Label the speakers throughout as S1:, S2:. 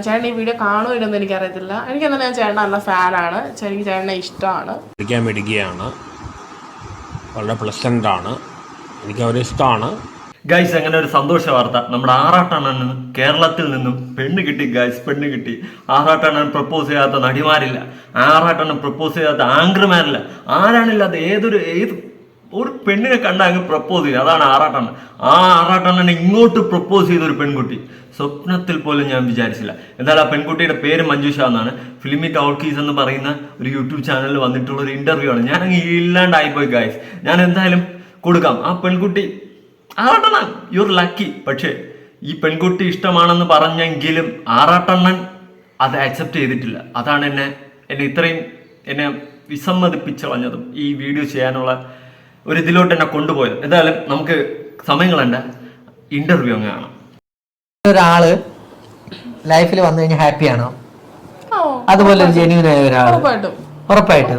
S1: ചേട്ടൻ ഈ വീഡിയോ കാണുമോ ഇല്ലെന്ന് എനിക്കറിയത്തില്ല. എനിക്ക് എന്താ ഞാൻ ചേട്ടൻ നല്ല ഫാനാണ്. എനിക്ക് ചേട്ടനെ ഇഷ്ടമാണ്.
S2: പഠിക്കാൻ മിടുകിയാണ് വളരെ പ്ലസന്റ് ആണ്. എനിക്ക് അവരെ ഇഷ്ടമാണ്.
S3: ഗൈസ് അങ്ങനെ ഒരു സന്തോഷ വാർത്ത. നമ്മുടെ ആറാട്ടണ്ണന് കേരളത്തിൽ നിന്നും പെണ്ണ് കിട്ടി ഗൈസ് പെണ്ണ് കിട്ടി. ആറാട്ടണ്ണൻ പ്രപ്പോസ് ചെയ്യാത്ത നടിമാരില്ല. ആറാട്ടണ്ണൻ പ്രപ്പോസ് ചെയ്യാത്ത ആങ്കർമാരില്ല ആരാണില്ലാത്ത ഏതൊരു ഏത് ഒരു പെണ്ണിനെ കണ്ട അങ്ങ് പ്രപ്പോസ് ചെയ്യും? അതാണ് ആറാട്ടണ്ണൻ. ആ ആറാട്ടണ്ണനെ ഇങ്ങോട്ട് പ്രപ്പോസ് ചെയ്ത ഒരു പെൺകുട്ടി. സ്വപ്നത്തിൽ പോലും ഞാൻ വിചാരിച്ചില്ല. എന്തായാലും ആ പെൺകുട്ടിയുടെ പേര് മഞ്ജുഷ എന്നാണ്. ഫിലിമി ടോൾക്കീസ് എന്ന് പറയുന്ന ഒരു യൂട്യൂബ് ചാനലിൽ വന്നിട്ടുള്ള ഒരു ഇന്റർവ്യൂ ആണ്. ഞാൻ അങ്ങ് ഇല്ലാണ്ടായിപ്പോയി ഗായ്സ് ഞാൻ എന്തായാലും കൊടുക്കാം. ആ പെൺകുട്ടി ആറാട്ടണ്ണൻ. ആർ ലക്കി പക്ഷേ ഈ പെൺകുട്ടി ഇഷ്ടമാണെന്ന് പറഞ്ഞെങ്കിലും ആറാട്ടണ്ണൻ അത് ആക്സെപ്റ്റ് ചെയ്തിട്ടില്ല. അതാണ് എന്നെ എന്നെ ഇത്രയും എന്നെ വിസമ്മതിപ്പിച്ച് കളഞ്ഞതും ഈ വീഡിയോ ചെയ്യാനുള്ള ഒരു ഇതിലോട്ട് എന്നെ കൊണ്ടുപോയത്. എന്തായാലും നമുക്ക് സമയം കളണ്ട ഇന്റർവ്യൂ അങ്ങ് കാണാം.
S4: ഒരാൾ ലൈഫിൽ വന്നു കഴിഞ്ഞാൽ ഹാപ്പിയാണോ?
S1: ആണോ
S4: അതുപോലെ ഒരു ജെന്യൂൻ ആയ ഒരാൾ.
S1: ഉറപ്പായിട്ടും.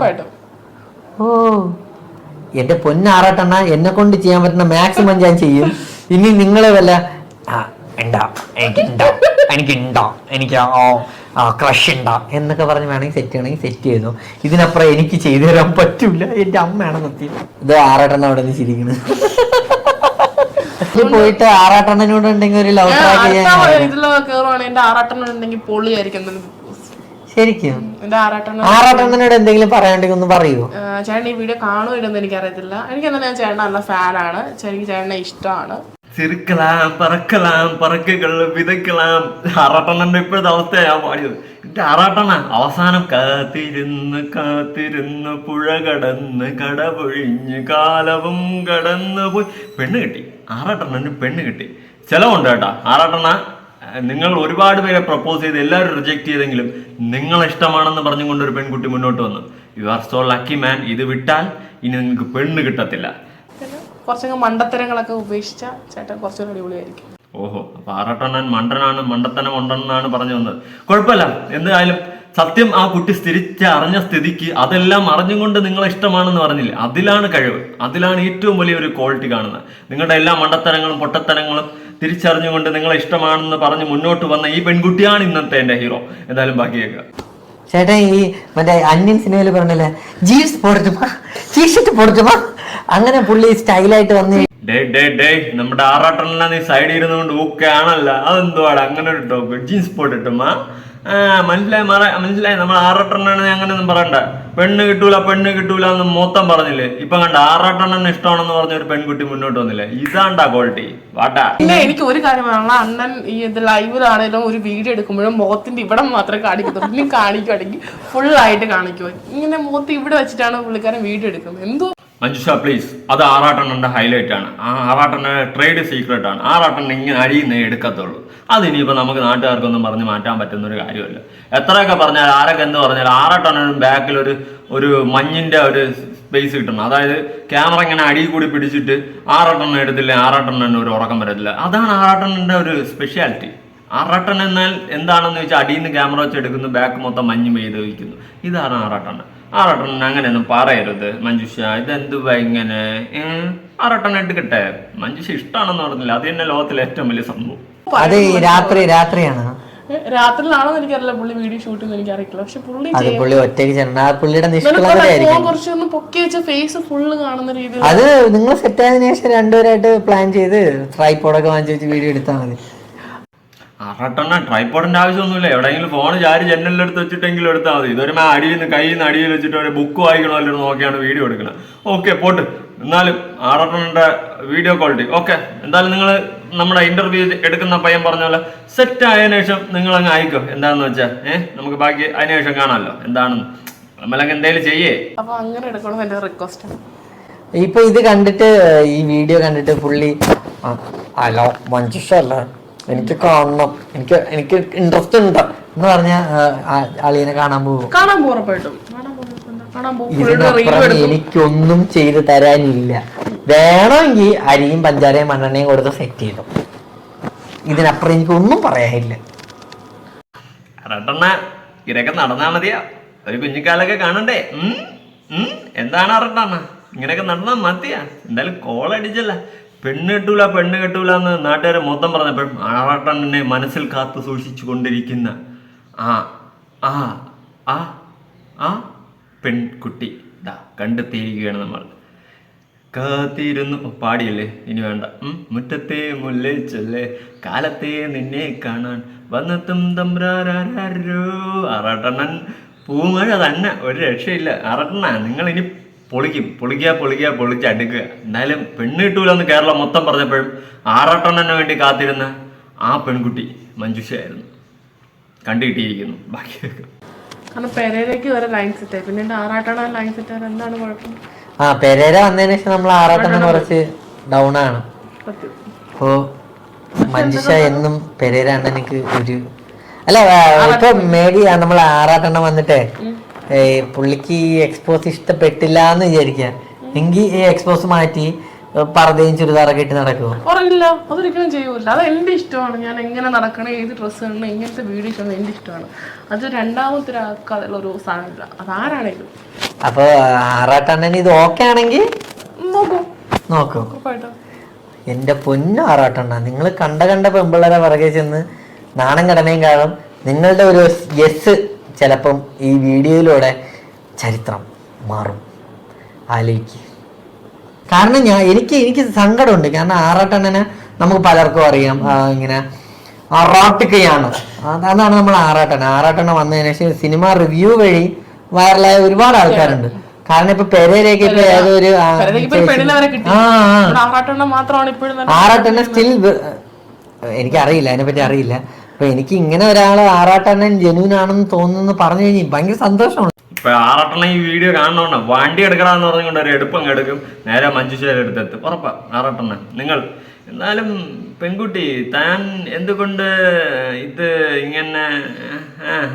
S4: ഓ എന്റെ പൊന്നാറാട്ടെണ്ണ എന്നെ കൊണ്ട് ചെയ്യാൻ പറ്റുന്ന മാക്സിമം ഞാൻ ചെയ്യും. ഇനി നിങ്ങളെ വല്ല എനിക്ക് ഓ ക്രഷ് ഉണ്ടാ എന്നൊക്കെ പറഞ്ഞ് വേണമെങ്കിൽ സെറ്റ് ചെയ്യണമെങ്കിൽ സെറ്റ് ചെയ്തു ഇതിനപ്പുറം എനിക്ക് ചെയ്തു തരാൻ പറ്റൂല. എന്റെ അമ്മയാണ് നിർത്തി ഇത് ആറാട്ടെണ്ണ അവിടെ നിന്ന് ചിരിക്കണ്. ഇത് പോയിട്ട് ആറാട്ടണ്ണനോട് ഉണ്ടെങ്കിൽ ഒരു ലവ്
S1: ഇതിൽ കയറുവാണെങ്കിൽ എന്റെ ആറാട്ടെണ്ണം ഉണ്ടെങ്കിൽ പൊളിയായിരിക്കും.
S4: ശരിക്കും? ആറാട്ടണ്ണനോട് എന്തെങ്കിലും പറയാണ്ടെങ്കിൽ ഒന്ന് പറയൂ
S1: ചേട്ടൻ ഈ വീഡിയോ കാണുമോ എനിക്ക് അറിയത്തില്ല എനിക്ക് എന്താ ഞാൻ ചേട്ടൻ നല്ല ഫാനാണ് എനിക്ക് ചേട്ടനെ ഇഷ്ടമാണ്.
S3: ചിരിക്കലാം പറക്കലാം പറക്കുകൾ വിതയ്ക്കലാം. ആറാട്ടണ്ണന്റെ ഇപ്പോഴത്തെ അവസ്ഥയാണ് ഞാൻ പാടിയത്. എന്റെ ആറാട്ടണ്ണ അവസാനം കാത്തിരുന്ന് കാത്തിരുന്ന് പുഴ കടന്ന് കടപൊഴിഞ്ഞ് കാലവും കടന്നു പോയി പെണ്ണ് കിട്ടി. ആറാട്ടണ്ണന് പെണ്ണ് കിട്ടി. ചിലവുണ്ട് കേട്ടോ. ആറാട്ടണ്ണ നിങ്ങൾ ഒരുപാട് പേരെ പ്രപ്പോസ് ചെയ്ത് എല്ലാവരും റിജക്ട് ചെയ്തെങ്കിലും നിങ്ങളെ ഇഷ്ടമാണെന്ന് പറഞ്ഞുകൊണ്ട് ഒരു പെൺകുട്ടി മുന്നോട്ട് വന്നു. You are so lucky man ഇത് വിട്ടാൽ ഇനി നിങ്ങൾക്ക് പെണ്ണ് കിട്ടത്തില്ല.
S1: കുറച്ചങ്ങ് മണ്ടത്തരങ്ങളൊക്കെ ഉപേക്ഷിച്ച ചേട്ടൻ കുറച്ചുകൂടി അടിപൊളിയായിരിക്കും.
S3: ഓഹോ. അപ്പൊ ആറാട്ടണ്ണൻ മണ്ടനാണ് മണ്ടത്തനം ഉണ്ടെന്നാണ് പറഞ്ഞു വന്നത്. കുഴപ്പമില്ല. എന്തായാലും സത്യം ആ കുട്ടി സ്ഥിരിച്ച് അറിഞ്ഞ സ്ഥിതിക്ക് അതെല്ലാം അറിഞ്ഞുകൊണ്ട് നിങ്ങളെ ഇഷ്ടമാണെന്ന് പറഞ്ഞില്ല? അതിലാണ് കഴിവ്. അതിലാണ് ഏറ്റവും വലിയ ഒരു ക്വാളിറ്റി കാണുന്നത്. നിങ്ങളുടെ എല്ലാ മണ്ടത്തരങ്ങളും പൊട്ടത്തരങ്ങളും തിരിച്ചറിഞ്ഞുകൊണ്ട് നിങ്ങളെ ഇഷ്ടമാണെന്ന് പറഞ്ഞ് മുന്നോട്ട് വന്ന ഈ പെൺകുട്ടിയാണ് ഇന്നത്തെ എന്റെ ഹീറോ എന്തായാലും ബാക്കിയേക്കുക
S4: ചേട്ടാ ഈ മറ്റേ അന്യൻ സിനിമയിൽ പറഞ്ഞല്ലേ? ജീൻസ് പൊടിച്ചുമാ ടീഷർട്ട് പൊടിച്ചുമാ അങ്ങനെ പുള്ളി സ്റ്റൈലായിട്ട് വന്ന്
S3: ഡേ ഡേ ഡേ നമ്മുടെ ആറാട്ടെല്ലാം നീ സൈഡിൽ ഇരുന്നുകൊണ്ട് ഓക്കെ ആണല്ലോ. അതെന്തുവാടാ? അങ്ങനെ ഒരു ടോപ്പ് ജീൻസ് പോട്ടിട്ടുമാ മനസ്സിലായി മറ മനസ്സിലായി. നമ്മൾ ആറാട്ടെണ്ണാണ് അങ്ങനെയൊന്നും പറയണ്ട. പെണ്ണ് കിട്ടൂല പെണ്ണ് കിട്ടൂല എന്ന് മൊത്തം പറഞ്ഞില്ലേ? ഇപ്പൊ കണ്ട ആറാട്ടെണ്ണന് ഇഷ്ടമാണെന്ന് പറഞ്ഞ ഒരു പെൺകുട്ടി മുന്നോട്ട് വന്നില്ലേ? ഇതാണ്ടാ ക്വാളിറ്റി വാട്ടാ.
S1: പിന്നെ എനിക്ക് ഒരു കാര്യം പറയാനുള്ള അണ്ണൻ ഈ ഇത് ലൈവിലാണെങ്കിലും ഒരു വീഡിയോ എടുക്കുമ്പോഴും മുഖത്തിന്റെ ഇവിടെ മാത്രം കാണിക്കുന്നു കാണിക്കുവാണെങ്കിൽ ഫുൾ ആയിട്ട് കാണിക്കുക ഇങ്ങനെ മുഖത്ത് ഇവിടെ വെച്ചിട്ടാണ് പുള്ളിക്കാരൻ വീഡിയോ എടുക്കുന്നത്. എന്തോ
S3: മഞ്ജുഷ പ്ലീസ് അത് ആറാട്ടെണ്ണന്റെ ഹൈലൈറ്റ് ആണ്. ആ ആറാട്ടെണ്ണ ട്രേഡ് സീക്രട്ട് ആണ്. ആറാട്ടെണ്ണ ഇങ്ങനെ അഴിയുന്നേ എടുക്കത്തുള്ളൂ. അത് ഇനിയിപ്പോൾ നമുക്ക് നാട്ടുകാർക്കൊന്നും പറഞ്ഞ് മാറ്റാൻ പറ്റുന്ന ഒരു കാര്യമല്ല. എത്രയൊക്കെ പറഞ്ഞാൽ ആരൊക്കെ എന്ത് പറഞ്ഞാൽ ആറാട്ടെണ്ണനും ബാക്കിൽ ഒരു ഒരു മഞ്ഞിന്റെ ഒരു സ്പേസ് കിട്ടണം. അതായത് ക്യാമറ ഇങ്ങനെ അടിയിൽ കൂടി പിടിച്ചിട്ട് ആറാട്ടെണ്ണം എടുത്തില്ല ടണ്ണിന് ഒരു ഉറക്കം വരത്തില്ല. അതാണ് ആറാട്ടെണ്ണന്റെ ഒരു സ്പെഷ്യാലിറ്റി ആറട്ടൺ എന്നാൽ എന്താണെന്ന് വെച്ചാൽ അടിയിൽ നിന്ന് ക്യാമറ വെച്ച് എടുക്കുന്നു ബാക്ക് മൊത്തം മഞ്ഞ് പെയ്ത് വയ്ക്കുന്നു ഇതാണ് ആറാട്ടണ്ണ ആറാട്ടണ്ണൻ അങ്ങനെയൊന്നും പറയരുത്. മഞ്ജുഷ ഇതെന്ത് ഇങ്ങനെ? ആറാട്ടണ്ണ എടുക്കട്ടെ? മഞ്ജുഷ ഇഷ്ടമാണെന്ന് പറഞ്ഞില്ല. അത് തന്നെ ലോകത്തിലെ ഏറ്റവും വലിയ സംഭവം.
S4: അത് ഈ രാത്രി രാത്രിയാണ്.
S1: രാത്രിയിലാണോന്ന് എനിക്കറിയില്ല. പുള്ളി വീഡിയോ ഷൂട്ട് ചെയ്യുന്നത് എനിക്കറിയില്ല പക്ഷെ പുള്ളി
S4: അത് പുള്ളി ഒറ്റയ്ക്ക് ചെന്ന പുള്ളിയുടെ നിഷ്കളങ്കതയായിരിക്കും
S1: കുറച്ചൊന്ന് പൊക്കി വെച്ച ഫേസ് ഫുള്ള് കാണുന്ന രീതിയിൽ.
S4: അത് നിങ്ങൾ സെറ്റ് ആയതിനു ശേഷം രണ്ടുപേരായിട്ട് പ്ലാൻ ചെയ്ത് ട്രൈപ്പോഡൊക്കെ വാങ്ങിച്ചു വെച്ച് വീഡിയോ എടുത്താൽ മതി.
S3: ആറാട്ടെണ്ണ ട്രൈപ്പോഡിന്റെ ആവശ്യമൊന്നുമില്ല. എവിടെയെങ്കിലും ഫോൺ ചാരി ജനലിലെടുത്ത് വെച്ചിട്ടെങ്കിലും എടുത്താൽ മതി. ഇതൊരു മാ അടിയിൽ നിന്ന് കയ്യിൽ നിന്ന് അടിയിൽ വെച്ചിട്ട് ഒരു ബുക്ക് വായിക്കണമല്ലോ നോക്കിയാണ് വീഡിയോ എടുക്കുന്നത് ഓക്കെ പോട്ട്. എന്നാലും ആറാട്ടെണ്ണന്റെ വീഡിയോ ക്വാളിറ്റി ഓക്കെ എന്തായാലും നിങ്ങൾ നമ്മുടെ ഇന്റർവ്യൂ എടുക്കുന്ന പയ്യൻ പറഞ്ഞ പോലെ സെറ്റ് ആയതിനു ശേഷം നിങ്ങൾ അങ്ങ് അയക്കോ. എന്താണെന്ന് വെച്ചാൽ ഏഹ് നമുക്ക് ബാക്കി അതിനു ശേഷം കാണാമല്ലോ എന്താണെന്ന് നമ്മളങ്ങ് എന്തെങ്കിലും ചെയ്യേ.
S1: അപ്പൊ അങ്ങനെ എടുക്കണം എന്റെ റിക്വസ്റ്റ്
S4: ഇപ്പൊ ഇത് കണ്ടിട്ട് ഈ വീഡിയോ കണ്ടിട്ട് പുള്ളി ആ, ഹലോ മഞ്ജുഷ അല്ല? എനിക്ക് കാണണം. എനിക്ക് എനിക്ക് ഇൻട്രസ്റ്റ് ഉണ്ട്. എന്ന് പറഞ്ഞ അളിയനെ കാണാൻ പോകും
S1: കാണാൻ ഉറപ്പായിട്ടും കാണാൻ പോകും കാണാൻ പോകും പുള്ളിയുടെ റീൽ
S4: ഇതിനപ്പുറം
S1: എടുക്കും.
S4: എനിക്കൊന്നും ചെയ്തു തരാനില്ല. വേണമെങ്കിൽ അരിയും പഞ്ചാരയും മണ്ണെണ്ണയും കൊടുത്ത് സെറ്റ് ചെയ്തു. ഇതിനപ്പുറം എനിക്ക് ഒന്നും പറയാനില്ല.
S3: അറട്ടെണ്ണ ഇതൊക്കെ നടന്നാ മതിയാ. ഒരു കുഞ്ഞിക്കാലൊക്കെ കാണണ്ടേ? എന്താണ് അറട്ടെണ്ണ ഇങ്ങനെയൊക്കെ നടന്നാ മതിയാ. എന്തായാലും കോൾ അടിച്ചല്ല. പെണ്ണ് കെട്ടൂല പെണ്ണ് കെട്ടൂല എന്ന് നാട്ടുകാരെ മൊത്തം പറഞ്ഞപ്പോഴും ആറാട്ടണ്ണനെ മനസ്സിൽ കാത്തു സൂക്ഷിച്ചു കൊണ്ടിരിക്കുന്ന ആ ആ ആ ആ പെൺകുട്ടി. ദാ കണ്ടെത്തിയിരിക്കുകയാണ് നമ്മൾ കാത്തിരുന്നു. പാടിയല്ലേ? ഇനി വേണ്ട. മുറ്റത്തെ മുല്ലേ ചൊല്ലേ കാലത്തെ നിന്നെ കാണാൻ വന്നെത്തും തമ്പ്രാരോ അറട്ടണൻ പൂമഴ തന്നെ. ഒരു രക്ഷയില്ല. അറട്ടണ നിങ്ങൾ ഇനി പൊളിക്കും. പൊളിക്കുക പൊളിക്കുക പൊളിച്ച് അടുക്കുക. എന്തായാലും പെണ്ണ് കിട്ടൂലെന്ന് കേരളം മൊത്തം പറഞ്ഞപ്പോഴും ആറാട്ടണ്ണന് വേണ്ടി കാത്തിരുന്ന ആ പെൺകുട്ടി മഞ്ജുഷയായിരുന്നു. കണ്ടുകിട്ടിയിരിക്കുന്നു. ബാക്കിയൊക്കെ
S1: കാരണം പെരയിലേക്ക് വരെ ലൈൻ സെറ്റ് ആയി പിന്നെ ആറാട്ടണ ലൈൻ സെറ്റ് എന്താണ് കുഴപ്പം?
S4: ആ പെരേര വന്നതിന് ശേഷം നമ്മൾ ആറാട്ടം കുറച്ച് ഡൗൺ ആണ്. അപ്പോ മഞ്ജുഷ എന്നും പെരേര അണ്ണനക്ക് ഒരു അല്ല ഇപ്പൊ മേബി നമ്മൾ ആറാട്ടെണ്ണം വന്നിട്ടേ പുള്ളിക്ക് ഈ എക്സ്പോസ് ഇഷ്ടപ്പെട്ടില്ല എന്ന് വിചാരിക്കുക എങ്കിൽ ഈ എക്സ്പോസ് മാറ്റി. പർദ്ദയും ചുരിദാറൊക്കെ ഇട്ട് നടക്കുമോ
S1: പറയില്ല അതൊരിക്കലും ചെയ്യൂല. അത് എന്റെ ഇഷ്ടമാണ്. ഞാൻ എങ്ങനെ നടക്കണം ഏത് ഡ്രസ്സ് ഇടണം എങ്ങനത്തെ വീഡിയോ ഇഷ്ടമാണ് എന്റെ ഇഷ്ടമാണ്. അത് രണ്ടാമത്തെ ഒരാൾക്ക് അതിലുള്ള ഒരു സാധനമില്ല. ആരാണെങ്കിലും
S4: അപ്പൊ ആറാട്ടണ്ണൻ ഇത് ഓക്കെ ആണെങ്കിൽ
S1: നോക്കൂ.
S4: നോക്കൂ.
S1: ഉറപ്പായിട്ടും.
S4: എന്റെ പൊന്നു ആറാട്ടണ്ണ നിങ്ങൾ കണ്ട കണ്ട പെമ്പിള്ളേരെ പിറകെ ചെന്ന് നാണം കടനയും കാണും. നിങ്ങളുടെ ഒരു യെസ് ചിലപ്പം ഈ വീഡിയോയിലൂടെ ചരിത്രം മാറും. ആലോചിക്ക്. കാരണം ഞാൻ എനിക്ക് എനിക്ക് സങ്കടമുണ്ട്. കാരണം ആറാട്ടണ്ണനെ നമുക്ക് പലർക്കും അറിയാം. ഇങ്ങനെ അറാട്ടിക്കയാണ്. അതാണ് നമ്മൾ ആറാട്ടണ്ണ ആറാട്ടണ്ണ വന്നതിന് ശേഷം സിനിമ റിവ്യൂ വഴി വൈറലായ ഒരുപാട് ആൾക്കാരുണ്ട്. കാരണം ഇപ്പൊ പെരയിലേക്ക് ഇപ്പൊ ഏതൊരു
S1: ഒരു ആറാട്ടെണ്ണം
S4: സ്റ്റിൽ എനിക്കറിയില്ല അതിനെപ്പറ്റി അറിയില്ല. അപ്പൊ എനിക്ക് ഇങ്ങനെ ഒരാൾ ആറാട്ടെണ്ണൻ ജനുവിനാണെന്ന് തോന്നുന്നു പറഞ്ഞു കഴിഞ്ഞാൽ ഭയങ്കര സന്തോഷമാണ്.
S3: ഇപ്പൊ ആറട്ടെണ്ണം ഈ വീഡിയോ കാണണമെന്ന് വണ്ടി എടുക്കണമെന്ന് പറഞ്ഞുകൊണ്ട് ഒരു എടുപ്പം എടുക്കും. നേരെ മഞ്ജുശ്ശേരി എടുത്തെത്തും ഉറപ്പാ ആറട്ടെണ്ണൻ നിങ്ങൾ എന്നാലും പെൺകുട്ടി താൻ എന്തുകൊണ്ട് ഇത് ഇങ്ങനെ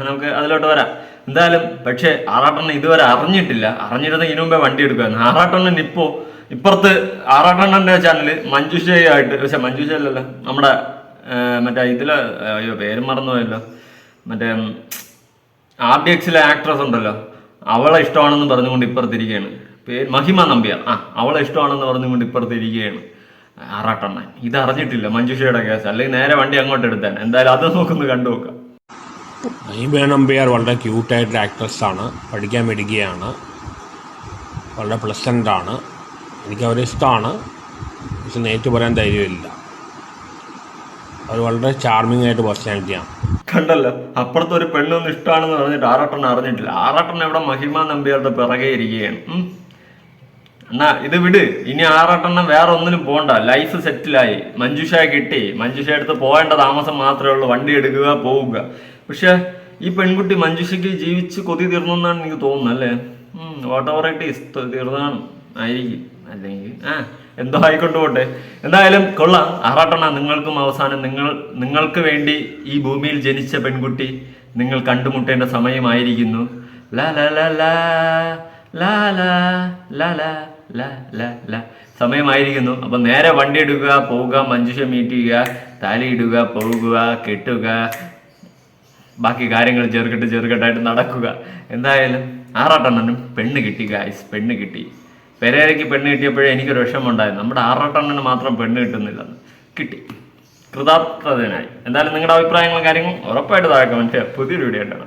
S3: നമുക്ക് അതിലോട്ട് വരാം. എന്തായാലും പക്ഷേ ആറാട്ടെണ്ണൻ ഇതുവരെ അറിഞ്ഞിട്ടില്ല. അറിഞ്ഞിരുന്ന ഇതിനു മുമ്പേ വണ്ടി എടുക്കുമായിരുന്നു ആറാട്ടെണ്ണൻ ഇപ്പോൾ ഇപ്പുറത്ത് ആറാട്ടെണ്ണന്റെ ചാനൽ മഞ്ജുഷയായിട്ട് പക്ഷെ മഞ്ജുഷയല്ലല്ലോ നമ്മുടെ മറ്റേ ഇതിലെ അയ്യോ പേര് മറന്നുപോയല്ലോ. മറ്റേ ആർ ഡി എക്സിലെ ആക്ട്രസ് ഉണ്ടല്ലോ. അവളെ ഇഷ്ടമാണെന്ന് പറഞ്ഞുകൊണ്ട് ഇപ്പുറത്തിരിക്കുകയാണ്. പേര് മഹിമ നമ്പ്യാർ. ആ അവളെ ഇഷ്ടമാണെന്ന് പറഞ്ഞുകൊണ്ട് ഇപ്പുറത്തിരിക്കുകയാണ്. ആറാട്ടെണ്ണൻ. ഇത് അറിഞ്ഞിട്ടില്ല മഞ്ജുഷയുടെ കേസ്. അല്ലെങ്കിൽ നേരെ വണ്ടി അങ്ങോട്ട് എടുത്താൻ. എന്തായാലും അത് നോക്കുന്നു കണ്ടു നോക്കാം.
S2: നൈബ നമ്പ്യാർ വളരെ ക്യൂട്ടായിട്ടൊരു ആക്ട്രസ്സാണ് പഠിക്കാൻ മിടുകയാണ് വളരെ പ്ലസന്റ് ആണ്. എനിക്ക് അവരെ ഇഷ്ടമാണ്. പക്ഷെ നേരിട്ട് പറയാൻ ധൈര്യമില്ല. അവർ വളരെ ചാർമിംഗ് ആയിട്ട് പേഴ്സണാലിറ്റിയാണ്
S3: കണ്ടല്ലോ. അപ്പുറത്തെ ഒരു പെണ്ണൊന്നും ഇഷ്ടമാണെന്ന് പറഞ്ഞിട്ട് ആറാട്ടൻ അറിഞ്ഞിട്ടില്ല. ആറാട്ടൻ എവിടെ മഹിമ നമ്പ്യാരുടെ പിറകെ ഇരിക്കുകയാണ്. എന്നാ ഇത് വിട്. ഇനി ആറാട്ടെണ്ണം വേറെ ഒന്നിനും പോണ്ട. ലൈഫ് സെറ്റിലായി മഞ്ജുഷ കിട്ടി. മഞ്ജുഷ അടുത്ത് പോകേണ്ട താമസം മാത്രമേ ഉള്ളൂ. വണ്ടി എടുക്കുക പോവുക. പക്ഷെ ഈ പെൺകുട്ടി മഞ്ജുഷയ്ക്ക് ജീവിച്ച് കൊതി തീർന്നെന്നാണ് എനിക്ക് തോന്നുന്നത് അല്ലേ? വാട്ട് ഓവർ ഇറ്റ് ഈസ് തീർന്നാണ്. ആയിരിക്കും. അല്ലെങ്കിൽ ആ എന്തോ ആയിക്കൊണ്ട് പോട്ടെ എന്തായാലും കൊള്ളാം ആറാട്ടെണ്ണ നിങ്ങൾക്കും അവസാനം നിങ്ങൾ നിങ്ങൾക്ക് വേണ്ടി ഈ ഭൂമിയിൽ ജനിച്ച പെൺകുട്ടി നിങ്ങൾ കണ്ടുമുട്ടേണ്ട സമയമായിരിക്കുന്നു ലാ ലാ ലാ ലാ ലാ ലാ ലാ ലാ സമയമായിരിക്കുന്നു അപ്പൊ നേരെ വണ്ടി ഇടുക പോവുക മഞ്ജുഷ മീറ്റ് ചെയ്യുക താലി ഇടുക പോകുക കെട്ടുക ബാക്കി കാര്യങ്ങൾ ചെറുകെട്ട് ചെറുകെട്ടായിട്ട് നടക്കുക എന്തായാലും ആറാട്ടെണ്ണനും പെണ്ണ് കിട്ടി ഗായ്സ് പെണ്ണ് കിട്ടി പെരേരയ്ക്ക് പെണ്ണ് കിട്ടിയപ്പോഴേ എനിക്കൊരു വിഷമമുണ്ടായിരുന്നു. നമ്മുടെ ആറാട്ടെണ്ണന് മാത്രം പെണ്ണ് കിട്ടുന്നില്ല. കിട്ടി. കൃതാർത്ഥതനായി. എന്തായാലും നിങ്ങളുടെ അഭിപ്രായങ്ങളും കാര്യങ്ങളും ഉറപ്പായിട്ട് താഴെ ചെയ്യുക പുതിയൊരു വീഡിയോ ഉണ്ടാണ്